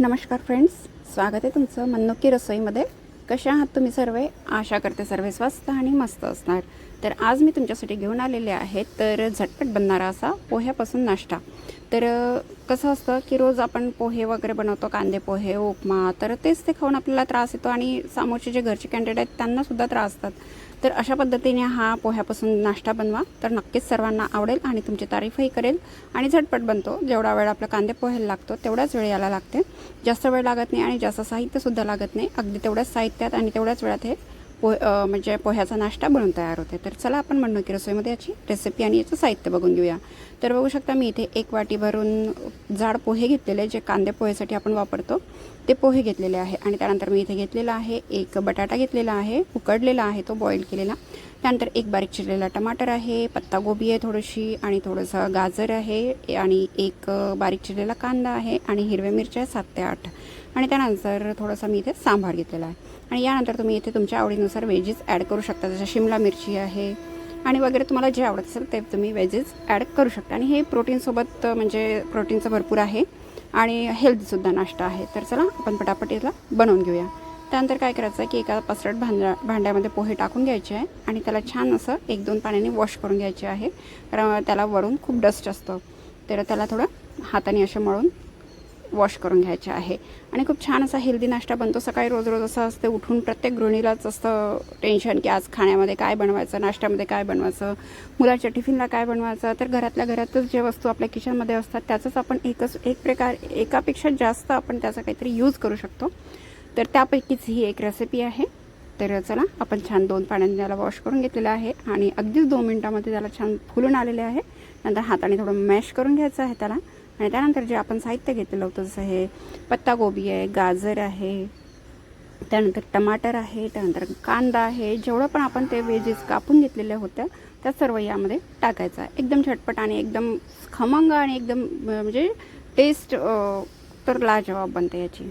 नमस्कार फ्रेंड्स स्वागत आहे तुमचं मन्नुकी रसोईमध्ये. कशा आहात तुम्ही सर्व? आशा करते सर्व स्वस्त आणि मस्त असणार. तर आज मी तुमच्यासाठी घेऊन आलेले आहे तर झटपट बनणारा असा पोह्यापासून नाश्ता. तर कसं असतं की रोज आपण पोहे वगैरे बनवतो कांदे पोहे उपमा तर तेच ते खाऊन आपल्याला त्रास येतो आणि समोरचे जे घरचे कॅन्डिडेट आहेत त्यांनासुद्धा त्रास असतात. तर अशा पद्धतीने हा पोह्यापासून नाश्ता बनवा. तर नक्कीच सर्वांना आवडेल आणि तुमची तारीफही करेल आणि झटपट बनतो. जेवढा वेळ आपला कांदे पोह्याला लागतो तेवढाच वेळ याला लागते. जास्त वेळ लागत नाही आणि जास्त साहित्यसुद्धा लागत नाही. अगदी तेवढ्याच साहित्यात आणि तेवढ्याच वेळात हे पोह म्हणजे पोह्याचा नाश्ता बनून तयार होते. तर चला आपण म्हणणं की रसोईमध्ये याची रेसिपी आणि याचं साहित्य बघून घेऊया. तर बघू शकता मी इथे एक वाटी भरून जाड पोहे घेतलेले जे कांदे पोहेसाठी आपण वापरतो. ते पोहे घेतलेले आहे आणि त्यानंतर मी इथे घेतलेला आहे एक बटाटा घेतलेला आहे उकडलेला आहे तो बॉईल केलेला. त्यानंतर एक बारीक चिरलेला टमाटर आहे पत्तागोबी आहे थोडीशी आणि थोडंसं गाजर आहे आणि एक बारीक चिरलेला कांदा आहे आणि हिरव्या मिरच्या आहे सात ते आठ. आणि त्यानंतर थोडासा मी इथे सांबार घेतलेला आहे. आणि यानंतर तुम्ही इथे तुमच्या आवडीनुसार वेजेस ॲड करू शकता जसं शिमला मिरची आहे आणि वगैरे तुम्हाला जे आवडत असेल ते तुम्ही वेजेस ॲड करू शकता. आणि हे प्रोटीनसोबत म्हणजे प्रोटीनचं भरपूर आहे आणि हेल्थसुद्धा नाश्ता आहे. तर चला आपण पटापट याला बनवून घेऊया. त्यानंतर काय करायचं आहे की एका पसरट भांड्या भांड्यामध्ये पोहे टाकून घ्यायचे आहे आणि त्याला छान असं एक दोन पाण्याने वॉश करून घ्यायचे आहे. कारण त्याला वरून खूप डस्ट असतं. तर त्याला थोडं हाताने असे मळून वॉश करून घ्यायचे आहे. आणि खूप छान असा हेल्दी नाश्ता बनतो. सकाळी रोज रोज असं असते उठून प्रत्येक गृहिणीलाच असतं टेन्शन की आज खाण्यामध्ये काय बनवायचं नाश्त्यामध्ये काय बनवायचं मुलाच्या टिफिनला काय बनवायचं. तर घरातल्या घरातच जे वस्तू आपल्या किचनमध्ये असतात त्याचंच आपण एकच एक प्रकार एकापेक्षा जास्त आपण त्याचा काहीतरी यूज करू शकतो. तर त्यापैकीच ही एक रेसिपी आहे. तर चला आपण छान दोन पाण्याने त्याला वॉश करून घेतलेलं आहे आणि अगदीच दोन मिनटामध्ये त्याला छान फुलून आलेले आहे. नंतर हाताने थोडं मॅश करून घ्यायचं आहे त्याला. आणि त्यानंतर जे आपण साहित्य घेतलेलं होतं जसं हे पत्तागोबी आहे गाजर आहे त्यानंतर टमाटर आहे त्यानंतर कांदा आहे जेवढं पण आपण ते वेजेस कापून घेतलेल्या होत्या त्या सर्व यामध्ये टाकायचं आहे. एकदम झटपट आणि एकदम खमंग आणि एकदम म्हणजे टेस्ट तर लाजवाब बनते याची.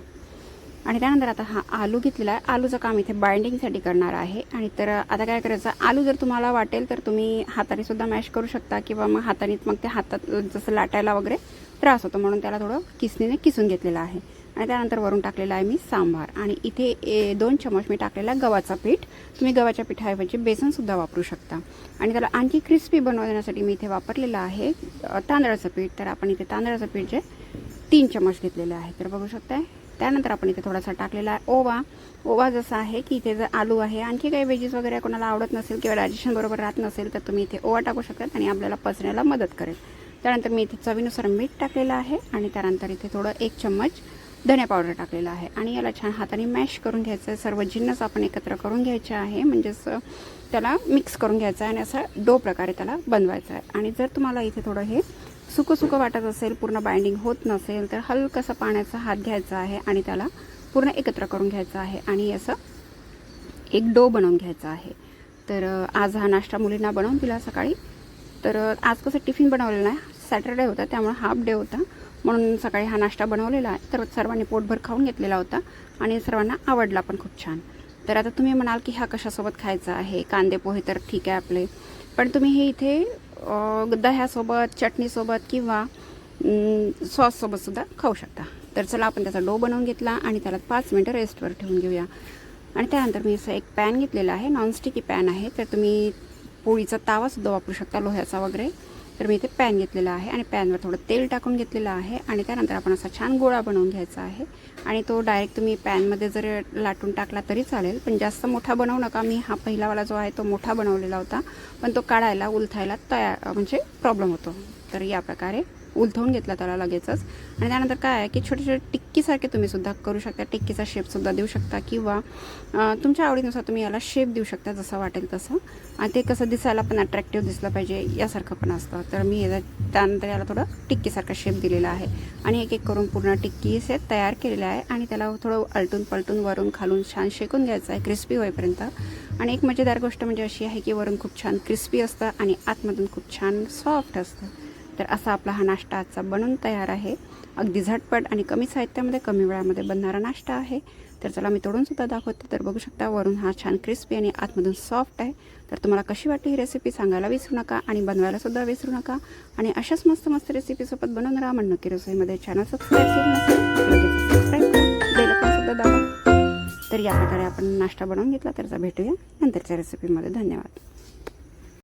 आणि त्यानंतर आता हा आलू घेतलेला आहे. आलूचं काम इथे बाइंडिंगसाठी करणार आहे. आणि तर आता काय करायचं? आलू जर तुम्हाला वाटेल तर तुम्ही हाताने सुद्धा मॅश करू शकता किंवा मग हाताने मग ते हातात जसं लाटायला वगैरे त्रास होतो. म्हणून त्याला थोडं किसणीने किसून घेतलेलं आहे. आणि त्यानंतर वरून टाकलेला आहे मी सांबार. आणि इथे ए, दोन चमच मी टाकलेला आहे गव्हाचा पीठ. तुम्ही गव्हाच्या पिठाऐवजी बेसनसुद्धा वापरू शकता. आणि त्याला आणखी क्रिस्पी बनवण्यासाठी मी इथे वापरलेलं आहे तांदळाचं पीठ. तर आपण इथे तांदळाचं पीठ जे तीन चमच घेतलेले आहे. तर बघू शकताय? त्यानंतर आपण इथे थोडासा टाकलेला आहे ओवा. ओवा जसा आहे की इथे जर आलू आहे आणखी काही वेजीस वगैरे कोणाला आवडत नसेल किंवा डायजेशन बरोबर राहत नसेल तर तुम्ही इथे ओवा टाकू शकतात आणि आपल्याला पचण्याला मदत करेल. त्यानंतर मी इथे चवीनुसार मीठ टाकलेलं आहे आणि त्यानंतर इथे थोडं एक चम्मच धने पावडर टाकलेला आहे. आणि याला छान हाताने मॅश करून घ्यायचं आहे. सर्व जिन्नस आपण एकत्र करून घ्यायचे आहे. म्हणजेच त्याला मिक्स करून घ्यायचं आहे आणि असं डो प्रकारे त्याला बनवायचं आहे. आणि जर तुम्हाला इथे थोडं हे सुकं सुकं वाटत असेल पूर्ण बाइंडिंग होत नसेल तर हलकसा पाण्याचा हात घ्यायचा आहे आणि त्याला पूर्ण एकत्र करून घ्यायचं आहे आणि असं एक डो बनवून घ्यायचा आहे. तर आज हा नाश्ता मुलींना बनवून दिला सकाळी. तर आज कसं टिफिन बनवलेलं नाही सॅटरडे होता त्यामुळे हाफ डे होता. म्हणून सकाळी हा नाश्ता बनवलेला आहे. तर सर्वांनी पोटभर खाऊन घेतलेला होता आणि सर्वांना आवडला पण खूप छान. तर आता तुम्ही म्हणाल की हा कशासोबत खायचा आहे? कांदे पोहे तर ठीक आहे आपले. पण तुम्ही हे इथे दह्यासोबत चटणीसोबत किंवा सॉससोबतसुद्धा खाऊ शकता. तर चला आपण त्याचा डो बनवून घेतला आणि त्याला पाच मिनटं रेस्टवर ठेवून घेऊया. आणि त्यानंतर मी असं एक पॅन घेतलेला आहे नॉनस्टिकी पॅन आहे. तर तुम्ही पोळीचा तावासुद्धा वापरू शकता लोह्याचा वगैरे. तर मी इथे पॅन घेतलेला आहे आणि पॅनवर थोडं तेल टाकून घेतलेलं आहे आणि त्यानंतर आपण असा छान गोळा बनवून घ्यायचा आहे. आणि तो डायरेक्ट तुम्ही पॅनमध्ये जर लाटून टाकला तरी चालेल पण जास्त मोठा बनवू नका. मी हा पहिलावाला जो आहे तो मोठा बनवलेला होता पण तो काढायला उलथायला तयार म्हणजे प्रॉब्लेम होतो. तर या प्रकारे उलथवून घेतला त्याला लगेचच. आणि त्यानंतर काय आहे की छोटे छोटे टिक्कीसारखे तुम्ही सुद्धा करू शकता. टिक्कीचा शेपसुद्धा देऊ शकता किंवा तुमच्या आवडीनुसार तुम्ही याला शेप देऊ शकता जसं वाटेल तसं. आणि ते कसं दिसायला पण अट्रॅक्टिव्ह दिसलं पाहिजे यासारखं पण असतं. तर मी याला त्यानंतर याला थोडं टिक्कीसारखा शेप दिलेला आहे. आणि एक एक करून पूर्ण टिक्की सेट तयार केलेलं आहे. आणि त्याला थोडं आलटून पलटून वरून खालून छान शेकून घ्यायचं आहे क्रिस्पी होईपर्यंत. आणि एक मजेदार गोष्ट म्हणजे अशी आहे की वरून खूप छान क्रिस्पी असतं आणि आतमधून खूप छान सॉफ्ट असतं. तर असा आपला हा नाश्ता आजचा बनून तयार आहे. अगदी झटपट आणि कमी साहित्यामध्ये कमी वेळामध्ये बनणारा नाश्ता आहे. तर चला मी तोडूनसुद्धा दाखवते. तर बघू शकता वरून हा छान क्रिस्पी आणि आतमधून सॉफ्ट आहे. तर तुम्हाला कशी वाटली ही रेसिपी सांगायला विसरू नका आणि बनवायलासुद्धा विसरू नका. आणि अशाच मस्त मस्त रेसिपीसोबत बनवून राहा. म्हणून की रसोईमध्ये चॅनल सबस्क्राईब केलं नसेल तर तर या प्रकारे आपण नाश्ता बनवून घेतला. त्याचा भेटूया नंतरच्या रेसिपीमध्ये धन्यवाद.